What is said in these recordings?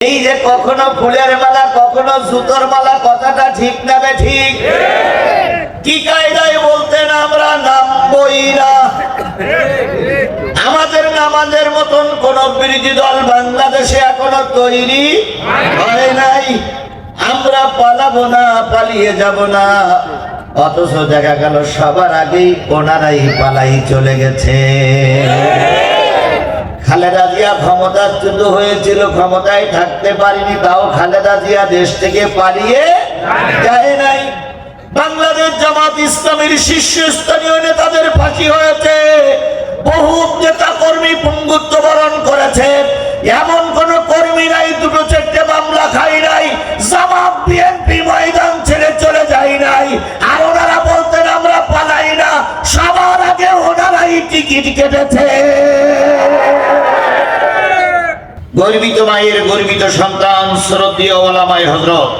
এই যে কখনো ফুলের মালা, কখনো জুতোর মালা, কথাটা ঠিক না ঠিক? কি কায়দায় বলতেন আমরা? নামবই না আমাদের নামাজের মতন কোন বিরোধী দল বাংলাদেশে এখনও তৈরি হয় নাই। আমরা পালাবো না, পালিয়ে যাব না। অথচ দেখা গেল সবার আগেই ওনারাই পালাই চলে গেছে। খালেদা জিয়া ক্ষমতাচ্যুত হয়েছিল, ক্ষমতায় থাকতে পারিনি, তাও খালেদা জিয়া দেশ থেকে পালিয়ে যায় নাই। বাংলাদেশ জামাত ইসলামের শীর্ষস্থানীয় নেতাদের ফাঁসি হয়েছে। বহু নেতা কর্মী পঙ্গুত্ব বরণ করেছে। এমন কোন কর্মী নাই, দুটো চারটে মামলা খাই নাই। জামাত বিএনপি ময়দান ছেড়ে চলে যাই নাই। আর ওনারা বলতেন, আমরা পালাই না। সবার আগে ওনারাই টিকিট কেটেছে। গর্বিত মায়ের গর্বিত সন্তান শ্রদ্ধীয় হজরত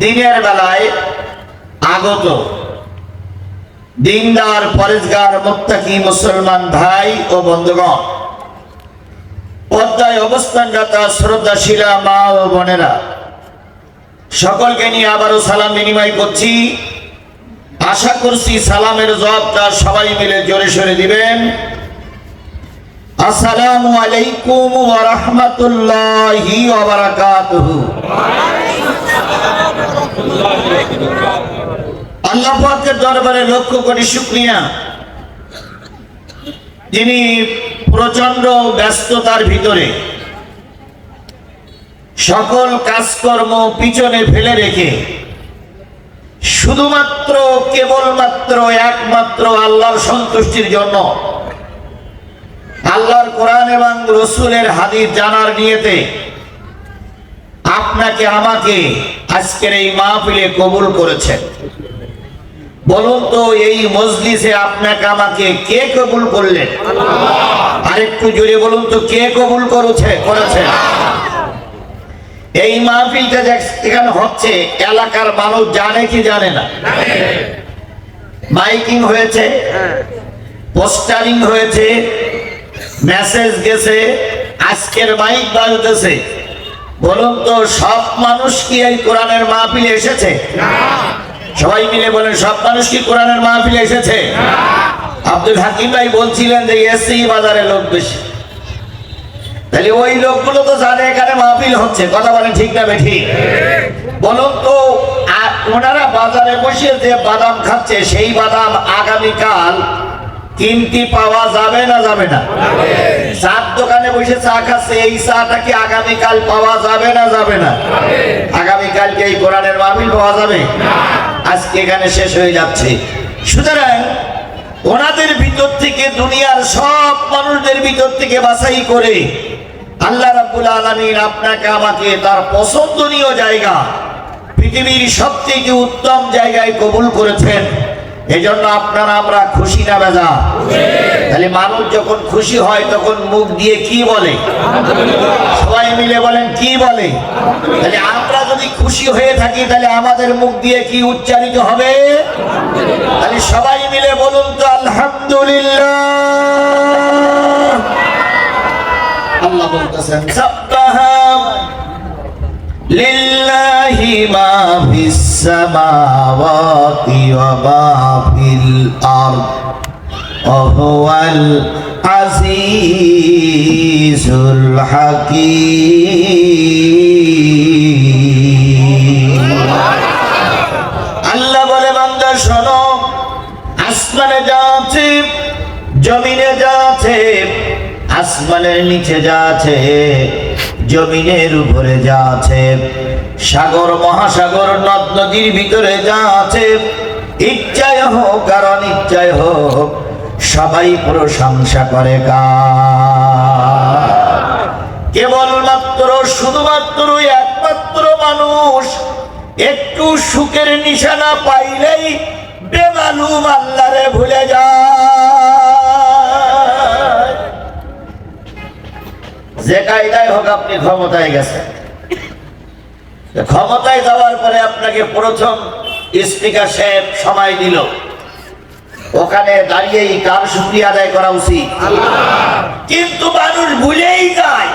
দিনের বেলায় আগত দিনদার পরেশগার মোত্তাকি মুসলমান ভাই ও বন্ধুগণ পদ্মায় অবস্থানরত শ্রদ্ধাশীলা মা ও বোনেরা, সকলকে নিয়ে আবারও সালাম বিনিময় করছি। আশা করছি সালামের জবাবটা সবাই মিলে জোরে সরে দিবেন। আসসালামু আলাইকুম ওয়া রাহমাতুল্লাহি ওয়া বারাকাতুহু। আল্লাহ পাকের দরবারে লক্ষ কোটি শুকরিয়া। যিনি প্রচণ্ড ব্যস্ততার ভিতরে সকল কাজকর্ম পিছনে ফেলে রেখে শুধুমাত্র কেবলমাত্র একমাত্র আল্লাহর সন্তুষ্টির জন্য আল্লাহর কোরআন এবং রসুলের হাদিস জানার নিয়েতে আপনাকে, আমাকে আজকের এই মাহফিলে কবুল করেছেন। বলুন তো, এই মজলিসে আপনাকে, আমাকে কে কবুল করলেন? আরেকটু জোরে বলুন তো, কে কবুল করেছে করেছে এই মাহফিলটা এখানে হচ্ছে, এলাকার মানুষ জানে কি জানে না? মাইকিং হয়েছে, পোস্টারিং হয়েছে মেসেজ গেছে আজকের মাইক বাজতেছে। বলুন তো সব মানুষ কি এই কোরআনের মাহফিলে এসেছে? সবাই মিলে বলেন সব মানুষ কি কোরআনের মাহফিলে এসেছে? আব্দুল হাকিম ভাই বলছিলেন যে এসি বাজারে লোক বেশি। তাহলে ওই লোকগুলো তো জানে এখানে মাহফিল হচ্ছে। কথা বলেন ঠিক না ঠিক বলুন তো ওনারা বাজারে বসে যে বাদাম খাচ্ছে সেই বাদাম আগামীকাল কিনতে পাওয়া যাবে না যাবে না? চার দোকানে বসে চা খাচ্ছে এই চাটা কি আগামীকাল পাওয়া যাবে না যাবে না? আগামীকাল কি এই কোরআনের মাহফিল পাওয়া যাবে? আজকে এখানে শেষ হয়ে যাচ্ছে। সুতরাং ওনাদের ভিতর থেকে দুনিয়ার সব মানুষদের ভিতর থেকে বাছাই করে আল্লাহ রাব্বুল আলামিন আপনাকে আমাকে তার পছন্দনীয় জায়গা পৃথিবীর সবথেকে উত্তম জায়গায় কবুল করেছেন। এজন্য আপনারা আমরা খুশি না বেজা? তাহলে মানুষ যখন খুশি হয়, তখন মুখ দিয়ে কি বলে? সবাই মিলে বলেন, কি বলে? তাহলে আমরা যদি খুশি হয়ে থাকি, তাহলে আমাদের মুখ দিয়ে কি উচ্চারিত হবে? তাহলে সবাই মিলে বলুন তো, আলহামদুলিল্লাহ। আল্লাহ বলতেছেন সাব্বাহা লিল্লাহি মা ফিস সামাওয়াতি ওয়া মা ফিল আরদ وهو العزيز الحكيم আল্লাহ বলে বান্দা শোনো আসমানে যা আছে জমিনে যা আছে আসমানের নিচে যা আছে জমিনের উপরে যা আছে, সাগর, মহাসাগর, নদ নদীর ভিতরে যা আছে, ইচ্ছায় হোক আর অনিচ্ছায় হোক, সবাই প্রশংসা করে কেবলমাত্র, শুধুমাত্র একমাত্র মানুষ, একটু সুখের নিশানা পাইলেই বেমালুম আল্লাহরে ভুলে যায়। যে কায়দায় হোক আপনি ক্ষমতায় গেছেন। ক্ষমতায় যাওয়ার পরে আপনাকে প্রথম স্পিকার সাহেব সময় দিল। ওখানে দাঁড়িয়েই কার শুক্রিয়া আদায় করা উচিত? কিন্তু মানুষ ভুলেই যায়।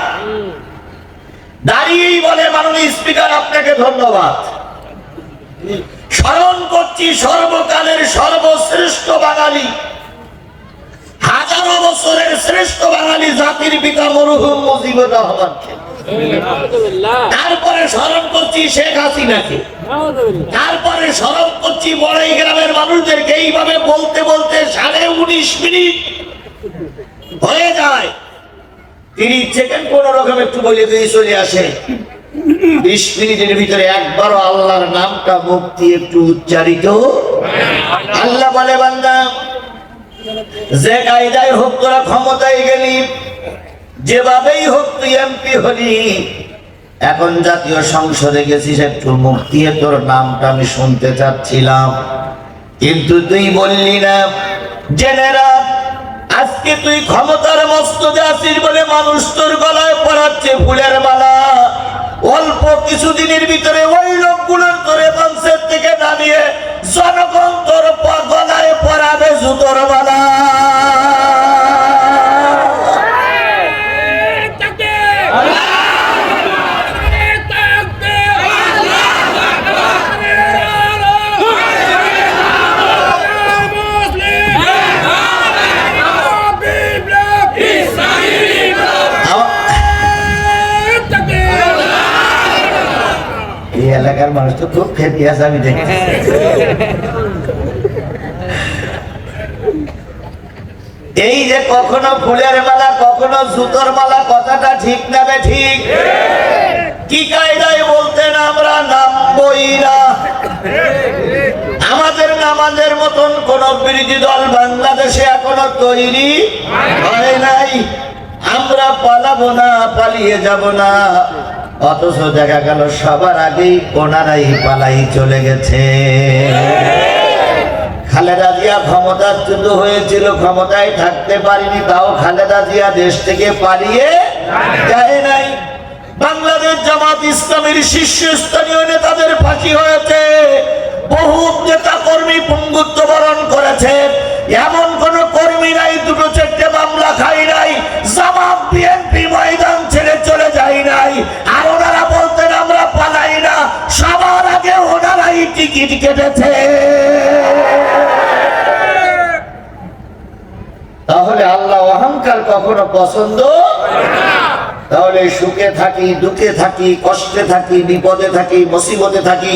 দাঁড়িয়েই বলে মাননীয় স্পিকার আপনাকে ধন্যবাদ। স্মরণ করছি সর্বকালের সর্বশ্রেষ্ঠ বাঙালি। শ্রেষ্ঠ বাঙালি জাতির পিতা মরহুম মুজিবুর রহমানকে তারপরে স্মরণ করছি শেখ হাসিনাকে। তারপরে স্মরণ করছি বড়াই গ্রামের মানুষদেরকে। এইভাবে বলতে বলতে সাড়ে উনিশ মিনিট হয়ে যায়। তিনি সেকেন্ড কোন রকম একটু বলে দিয়ে চলে আসে। বিশ মিনিটের ভিতরে একবারও আল্লাহর নামটা মুক্তি একটু উচ্চারিত। আল্লাহ বলে বান্দা যে কায়দায় হোক তোরা ক্ষমতায় গেলি, যেভাবেই হোক তুই এমপি হলি, এখন জাতীয় সংসদে গেছিস একটু মুক্তি তোর নামটা আমি শুনতে চাচ্ছিলাম। কিন্তু তুই বললি না জেনেরা আজকে তুই ক্ষমতার মস্তদে আছিস বলে মানুষ তোর গলায় পড়াচ্ছে ফুলের মালা। অল্প কিছুদিনের ভিতরে ওই লোকগুলোর তোরে মঞ্চের থেকে নামিয়ে জনগণ তোর গলায় পরাবে জুতোর এলাকার মানুষ তো খুব খেপি আছে, আমি দেখি এই যে কখনো ফুলের মালা, কখনো জুতোর মালা, কথাটা ঠিক নেবে ঠিক? কি কায়দায় বলতেন আমরা, নামবই না। আমাদের নামাজের মতন কোন বিরোধী দল বাংলাদেশে এখনও তৈরি হয় নাই। আমরা পালাবো না, পালিয়ে যাব না। অথচ দেখা গেল সবার আগেই ওনারাই পালাই চলে গেছে। খালেদা জিয়া ক্ষমতাচ্যুত হয়েছিল, ক্ষমতায় থাকতে পারিনি, তাও খালেদা জিয়া দেশ থেকে পালিয়ে যায় নাই। বাংলাদেশ জামাত ইসলামের শীর্ষস্থানীয় নেতাদের ফাঁসি হয়েছে বহু নেতা কর্মী পঙ্গুত্ব বরণ করেছে, এমন কোন কর্মী নাই, দুটো চারটে মামলা খাই পছন্দ তাহলে সুখে থাকি দুঃখে থাকি কষ্টে থাকি বিপদে থাকি মুসিবতে থাকি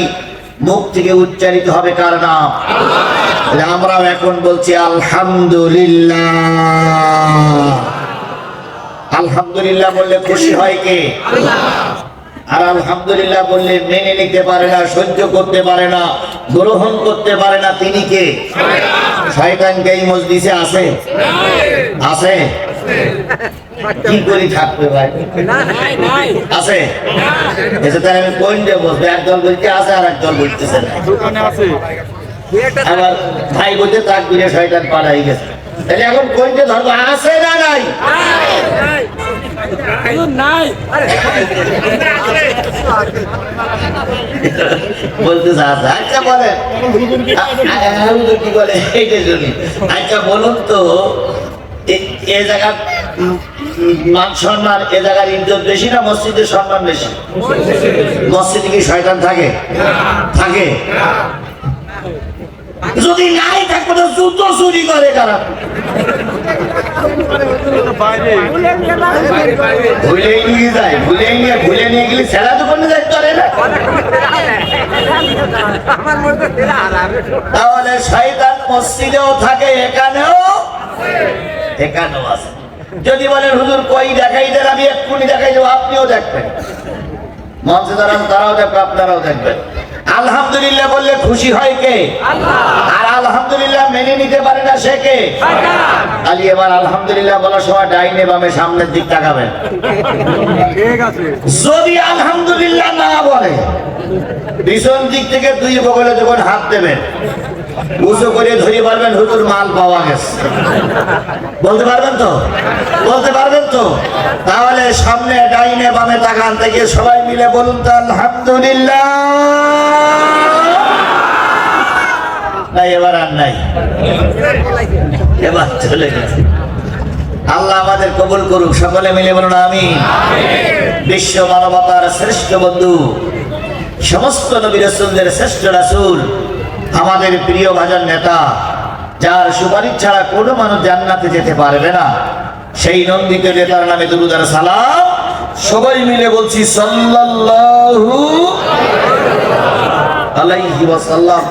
মুখ থেকে উচ্চারিত হবে কার নাম? আমরাও এখন বলছি আলহামদুলিল্লাহ। আলহামদুলিল্লাহ বললে খুশি হয় কে? আর আলহামদুলিল্লাহ বললে মেনে নিতে পারে না সহ্য করতে পারে না গ্রহণ করতে পারে না তিনি কে? শয়তানকে এই মসজিদে আছে? আছে? কি করি থাকবে ভাই? আছে? এসে তাহলে আমি কোন দিয়ে বসবো? একদল বলছে আছে আর একদল বলতেছে আমার ভাই বলতে তাক দিয়ে শয়তান পালাই গেছে। তাহলে এখন কোন দিয়ে ধরবো? আছে না নাই? বলতে আচ্ছা আচ্ছা বলুন তো। এ- জায়গার মান সম্মান, এ জায়গার বেশি না সম্মান বেশি? মসজিদে কি শয়তান থাকে? যদি নাই চুরি করে ভুলে নিয়ে যায় ভুলে নিয়ে গেলে সেরা তাহলে শয়তান মসজিদেও থাকে, এখানেও এখানেও আছে। যদি বলেন হুজুর কই দেখাই দেন? আমি এক্ষুনি দেখাই দেবো আপনিও দেখবেন। মঞ্চে দাঁড়ান তারাও দেখবে আপনারাও দেখবেন। আলহামদুলিল্লাহ বললে খুশি হয় কে? আর আলহামদুলিল্লাহ মেনে নিতে পারে না সে কে? আলী এবার আলহামদুলিল্লাহ বলার সময় ডাইনে বামে সামনের দিক তাকাবেন। যদি আলহামদুলিল্লাহ না বলে পিছন দিক থেকে দুই বগলে যখন হাত দেবেন উঁচু করে ধরে পারবেন হুজুর, মাল পাওয়া গেছে। বলতে পারবেন তো? বলতে পারবেন তো? তাহলে সামনে ডাইনে বামে তাকান থেকে সবাই মিলে বলুন তো আলহামদুলিল্লাহ এবার আর নাই। এবার চলে গেছে। আল্লাহ আমাদের কবুল করুক, সকলে মিলে বলুন আমি বিশ্ব মানবতার শ্রেষ্ঠ বন্ধু, সমস্ত নবী রসুলদের শ্রেষ্ঠ রাসূল আমাদের প্রিয় ভাজন নেতা, যার সুপারিশ ছাড়া কোনো মানুষ জান্নাতে যেতে পারবে না। সেই নন্দিত নেতার নামে দুরুদার সালাম। সবাই মিলে বলছি, সাল্লাল্লাহু আলাইহি ওয়াসাল্লাম।